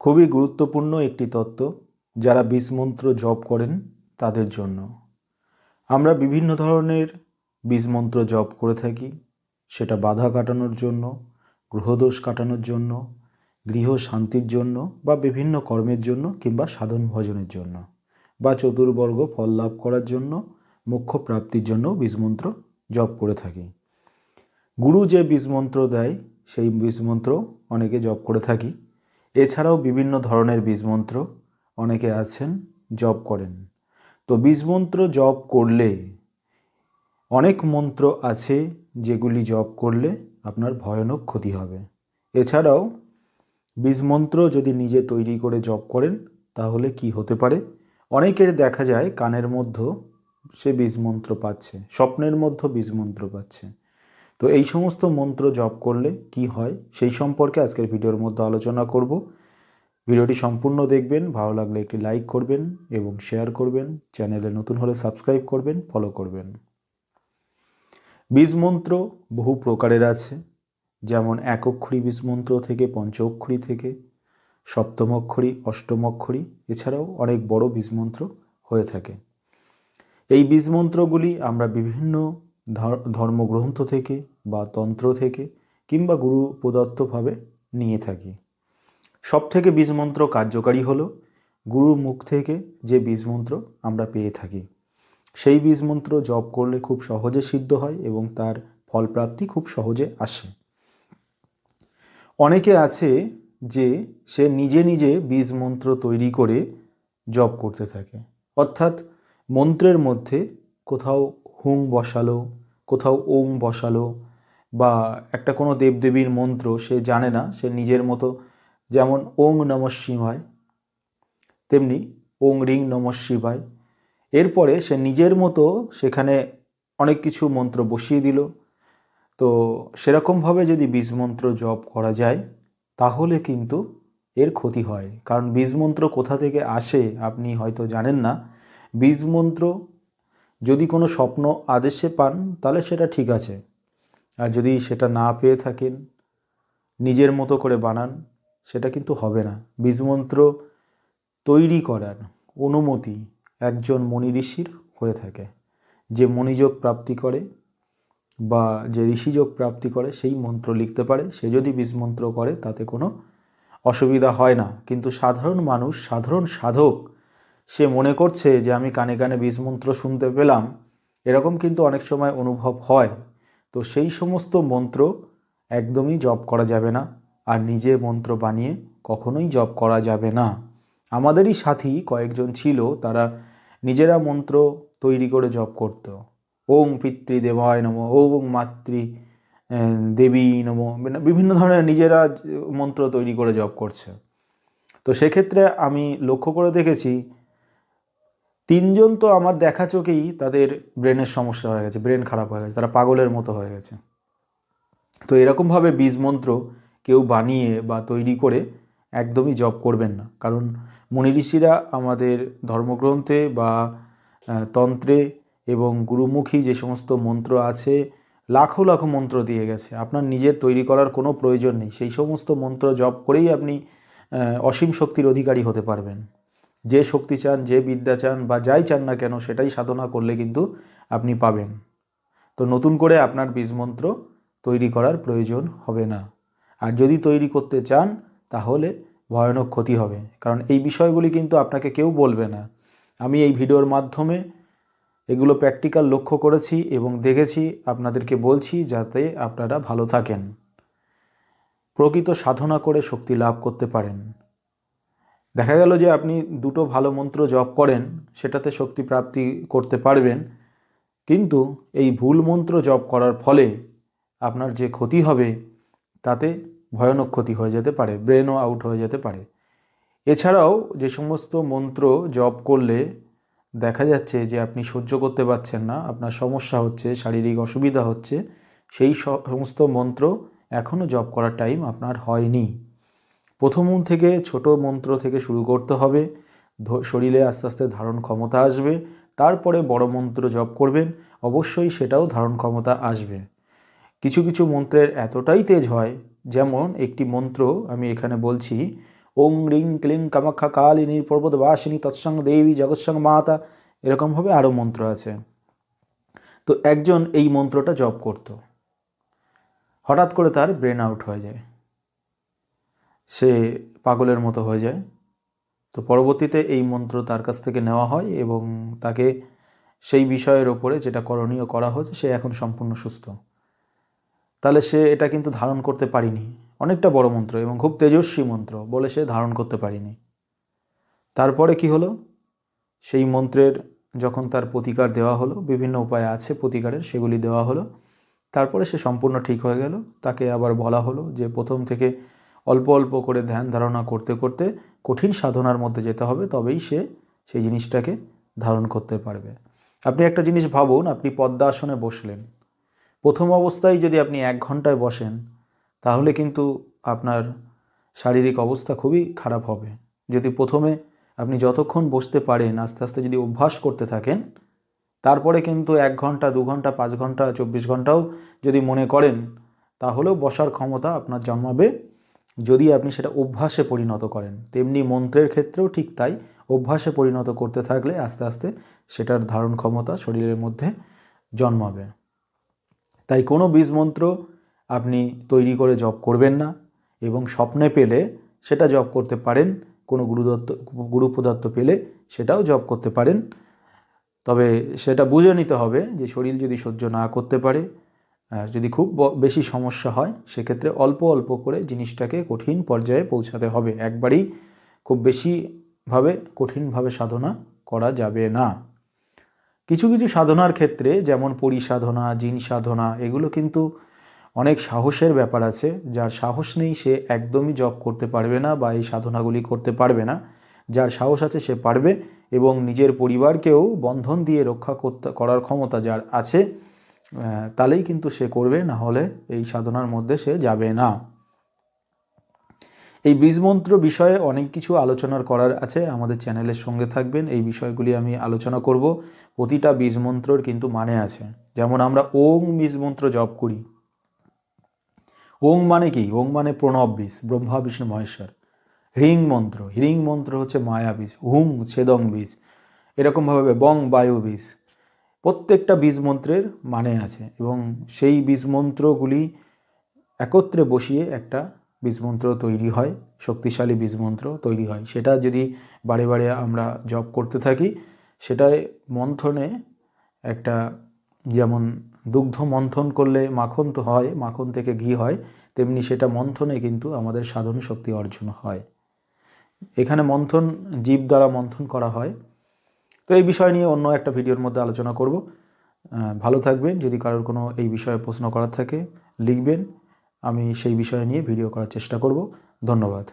খুবই গুরুত্বপূর্ণ একটি তত্ত্ব যারা বীজমন্ত্র জপ করেন তাদের জন্য। আমরা বিভিন্ন ধরনের বীজমন্ত্র জপ করে থাকি। সেটা বাধা কাটানোর জন্য গ্রহদোষ কাটানোর জন্য, গৃহ শান্তির জন্য বা বিভিন্ন কর্মের জন্য কিংবা সাধন ভজনের জন্য বা চতুর্বর্গ ফল লাভ করার জন্য মুখ্য প্রাপ্তির জন্য বীজমন্ত্র জপ করে থাকি। গুরু যে বীজমন্ত্র দেয়, সেই বীজমন্ত্র অনেকে জপ করে থাকি। এছাড়াও বিভিন্ন ধরনের বীজমন্ত্র অনেকে আছেন, জপ করেন। তো বীজমন্ত্র জপ করলে অনেক মন্ত্র আছে যেগুলি জপ করলে আপনার ভয়ানক ক্ষতি হবে। এছাড়াও বীজমন্ত্র যদি নিজে তৈরি করে জপ করেন, তাহলে কি হতে পারে? অনেকের দেখা যায় কানের মধ্যে সে বীজমন্ত্র পাচ্ছে, স্বপ্নের মধ্যে বীজমন্ত্র পাচ্ছে। তো এই সমস্ত মন্ত্র জপ করলে কি হয়? সেই সম্পর্কে আজকের ভিডিওর মধ্যে আলোচনা করব। ভিডিওটি সম্পূর্ণ দেখবেন, ভালো লাগলে একটি লাইক করবেন এবং শেয়ার করবেন, চ্যানেলে নতুন হলে সাবস্ক্রাইব করবেন, ফলো করবেন। বীজ মন্ত্র বহু প্রকারের আছে, যেমন এক অক্ষরী বীজ মন্ত্র থেকে পঞ্চ অক্ষরী থেকে, সপ্তম অক্ষরী, অষ্টম অক্ষরী, এছাড়াও অনেক বড় বীজ মন্ত্র হয়ে থাকে। এই বীজ মন্ত্রগুলি আমরা বিভিন্ন ধর্মগ্রন্থ থেকে বা তন্ত্র থেকে কিংবা গুরু প্রদত্তভাবে নিয়ে থাকি। সব থেকে বীজমন্ত্র কার্যকারী হলো গুরুর মুখ থেকে যে বীজমন্ত্র আমরা পেয়ে থাকি। সেই বীজমন্ত্র জপ করলে খুব সহজে সিদ্ধ হয় এবং তার ফলপ্রাপ্তি খুব সহজে আসে। অনেকে আছে যে সে নিজে নিজে বীজমন্ত্র তৈরি করে জপ করতে থাকে। অর্থাৎ মন্ত্রের মধ্যে কোথাও হুং বসালো কোথাও ওম বসালো বা একটা কোনো দেবদেবীর মন্ত্র সে জানে না, সে নিজের মতো যেমন ওং নম শিবায়, তেমনি ওং রিং নম শিবায়। এরপরে সে নিজের মতো সেখানে অনেক কিছু মন্ত্র বসিয়ে দিল। তো সেরকমভাবে যদি বীজমন্ত্র জপ করা যায়, তাহলে কিন্তু এর ক্ষতি হয়। কারণ বীজমন্ত্র কোথা থেকে আসে আপনি হয়তো জানেন না। বীজমন্ত্র যদি কোনো স্বপ্ন আদেশে পান, তাহলে সেটা ঠিক আছে। আর যদি সেটা না পেয়ে থাকেন, নিজের মতো করে বানান, সেটা কিন্তু হবে না। বীজমন্ত্র তৈরি করার অনুমতি একজন মণি ঋষির হয়ে থাকে। যে মণিযোগ প্রাপ্তি করে বা যে ঋষিযোগ প্রাপ্তি করে, সেই মন্ত্র লিখতে পারে। সে যদি বীজমন্ত্র করে, তাতে কোনো অসুবিধা হয় না। কিন্তু সাধারণ মানুষ, সাধারণ সাধক সে মনে করছে যে আমি কানে কানে বীজমন্ত্র শুনতে পেলাম। এরকম কিন্তু অনেক সময় অনুভব হয়। তো সেই সমস্ত মন্ত্র একদমই জপ করা যাবে না। আর নিজে মন্ত্র বানিয়ে কখনোই জপ করা যাবে না। আমাদেরই সাথী কয়েকজন ছিল, তারা নিজেরা মন্ত্র তৈরি করে জপ করত। ওং পিতৃদেবায় নম, ওং মাতৃ দেবী নম বিভিন্ন ধরনের নিজেরা মন্ত্র তৈরি করে জপ করছে। তো সেক্ষেত্রে আমি লক্ষ্য করে দেখেছি তিনজন তো আমার দেখা চোখেই তাদের ব্রেনের সমস্যা হয়ে গেছে ব্রেন খারাপ হয়ে গেছে, তারা পাগলের মতো হয়ে গেছে। তো এরকমভাবে বীজ মন্ত্র কেউ বানিয়ে বা তৈরি করে একদমই জব করবেন না। কারণ মুনি ঋষিরা আমাদের ধর্মগ্রন্থে বা তন্ত্রে এবং গুরুমুখী যে সমস্ত মন্ত্র আছে, লাখো লাখো মন্ত্র দিয়ে গেছে। আপনার নিজের তৈরি করার কোনো প্রয়োজন নেই। সেই সমস্ত মন্ত্র জপ করেই আপনি অসীম শক্তির অধিকারী হতে পারবেন। যে শক্তি চান, যে বিদ্যা চান বা যাই চান না কেন, সেটাই সাধনা করলে কিন্তু আপনি পাবেন। তো নতুন করে আপনার বীজমন্ত্র তৈরি করার প্রয়োজন হবে না। আর যদি তৈরি করতে চান, তাহলে ভয়ানক ক্ষতি হবে। কারণ এই বিষয়গুলি কিন্তু আপনাকে কেউ বলবে না। আমি এই ভিডিওর মাধ্যমে এগুলো প্র্যাকটিক্যাল লক্ষ্য করেছি এবং দেখেছি, আপনাদেরকে বলছি যাতে আপনারা ভালো থাকেন। প্রকৃত সাধনা করে শক্তি লাভ করতে পারেন। দেখা গেল যে আপনি দুটো ভালো মন্ত্র জপ করেন, সেটাতে শক্তি প্রাপ্তি করতে পারবেন। কিন্তু এই ভুল মন্ত্র জপ করার ফলে আপনার যে ক্ষতি হবে, তাতে ভয়ানক ক্ষতি হয়ে যেতে পারে ব্রেনও আউট হয়ে যেতে পারে। এছাড়াও যে সমস্ত মন্ত্র জপ করলে দেখা যাচ্ছে যে আপনি সহ্য করতে পারছেন না, আপনার সমস্যা হচ্ছে, শারীরিক অসুবিধা হচ্ছে, সেই সমস্ত মন্ত্র এখনও জপ করার টাইম আপনার হয়নি। প্রথম থেকে ছোট মন্ত্র থেকে শুরু করতে হবে। শরীরে আস্তে আস্তে ধারণ ক্ষমতা আসবে। তারপরে বড় মন্ত্র জপ করবেন। অবশ্যই সেটাও ধারণ ক্ষমতা আসবে। কিছু কিছু মন্ত্রের এতটাই তেজ হয়, যেমন একটি মন্ত্র আমি এখানে বলছি, ওং রিং ক্লিং কামাখ্যা কালিনী পর্বতবাসিনী তৎসঙ্গ দেবী জগৎসং মাতা এরকমভাবে আরও মন্ত্র আছে। তো একজন এই মন্ত্রটা জপ করত। হঠাৎ করে তার ব্রেন আউট হয়ে যায়। সে পাগলের মতো হয়ে যায়। তো পরবর্তীতে এই মন্ত্র তার কাছ থেকে নেওয়া হয় এবং তাকে সেই বিষয়ের ওপরে যেটা করণীয় করা হয়েছে, সে এখন সম্পূর্ণ সুস্থ। তাহলে সে এটা কিন্তু ধারণ করতে পারিনি। অনেকটা বড় মন্ত্র এবং খুব তেজস্বী মন্ত্র বলে সে ধারণ করতে পারিনি। তারপরে কি হলো? সেই মন্ত্রের যখন তার প্রতিকার দেওয়া হলো, বিভিন্ন উপায় আছে প্রতিকারের, সেগুলি দেওয়া হলো। তারপরে সে সম্পূর্ণ ঠিক হয়ে গেল। তাকে আবার বলা হলো যে প্রথম থেকে অল্প অল্প করে ধ্যান ধারণা করতে করতে কঠিন সাধনার মধ্যে যেতে হবে, তবেই সে সেই জিনিসটাকে ধারণ করতে পারবে। আপনি একটা জিনিস ভাবুন, আপনি পদ্মাসনে বসলেন। প্রথম অবস্থায় যদি আপনি এক ঘন্টায় বসেন, তাহলে কিন্তু আপনার শারীরিক অবস্থা খুবই খারাপ হবে। যদি প্রথমে আপনি যতক্ষণ বসতে পারেন, আস্তে আস্তে যদি অভ্যাস করতে থাকেন, তারপরে কিন্তু এক ঘণ্টা, দু ঘণ্টা, পাঁচ ঘণ্টা, চব্বিশ ঘন্টাও যদি মনে করেন, তাহলেও বসার ক্ষমতা আপনার জন্মাবে যদি আপনি সেটা অভ্যাসে পরিণত করেন, তেমনি মন্ত্রের ক্ষেত্রেও ঠিক তাই। অভ্যাসে পরিণত করতে থাকলে আস্তে আস্তে সেটার ধারণ ক্ষমতা শরীরের মধ্যে জন্মাবে। তাই কোনো বীজ মন্ত্র আপনি তৈরি করে জপ করবেন না এবং স্বপ্নে পেলে সেটা জপ করতে পারেন, কোনো গুরুদত্ত গুরু পেলে সেটাও জপ করতে পারেন। তবে সেটা বুঝে নিতে হবে যে শরীর যদি সহ্য না করতে পারে যদি খুব বেশি সমস্যা হয়, সেক্ষেত্রে অল্প অল্প করে জিনিসটাকে কঠিন পর্যায়ে পৌঁছাতে হবে। একবারেই খুব বেশিভাবে কঠিনভাবে সাধনা করা যাবে না। কিছু কিছু সাধনার ক্ষেত্রে যেমন পরিসাধনা, জিন সাধনা, এগুলো কিন্তু অনেক সাহসের ব্যাপার আছে। যার সাহস নেই সে একদমই জব করতে পারবে না বা এই সাধনাগুলি করতে পারবে না। যার সাহস আছে সে পারবে এবং নিজের পরিবারকেও বন্ধন দিয়ে রক্ষা করতে, করার ক্ষমতা যার আছে তাহলেই কিন্তু সে করবে, না হলে এই সাধনার মধ্যে সে যাবে না। এই বীজমন্ত্র বিষয়ে অনেক কিছু আলোচনার করার আছে, আমাদের চ্যানেলের সঙ্গে থাকবেন, এই বিষয়গুলি আমি আলোচনা করব। প্রতিটা বীজমন্ত্রর কিন্তু মানে আছে। যেমন আমরা ওং বীজমন্ত্র জপ করি। ওং মানে কি? ওং মানে প্রণব বীজ, ব্রহ্মা, বিষ্ণু, মহেশ্বর। হ্রিং মন্ত্র হ্রিং মন্ত্র হচ্ছে মায়া বীজ, হুং, ছেদং বীজ, এরকমভাবে বং, বায়ু বীজ। প্রত্যেকটা বীজ মন্ত্রের মানে আছে এবং সেই বীজ মন্ত্রগুলি একত্রে বসিয়ে একটা বীজমন্ত্র তৈরি হয়, শক্তিশালী বীজমন্ত্র তৈরি হয়। সেটা যদি বারে বারে আমরা জপ করতে থাকি, সেটায় মন্থনে একটা যেমন দুগ্ধ মন্থন করলে মাখন তো হয়, মাখন থেকে ঘি হয়, তেমনি সেটা মন্থনে কিন্তু আমাদের সাধন শক্তি অর্জন হয়। এখানে মন্থন জীব দ্বারা মন্থন করা হয়। তো এই বিষয় নিয়ে অন্য একটা ভিডিওর মধ্যে আলোচনা করব। ভালো থাকবেন। যদি কারোর কোনো এই বিষয়ে প্রশ্ন করার থাকে, লিখবেন। আমি সেই বিষয় নিয়ে ভিডিও করার চেষ্টা করব। ধন্যবাদ।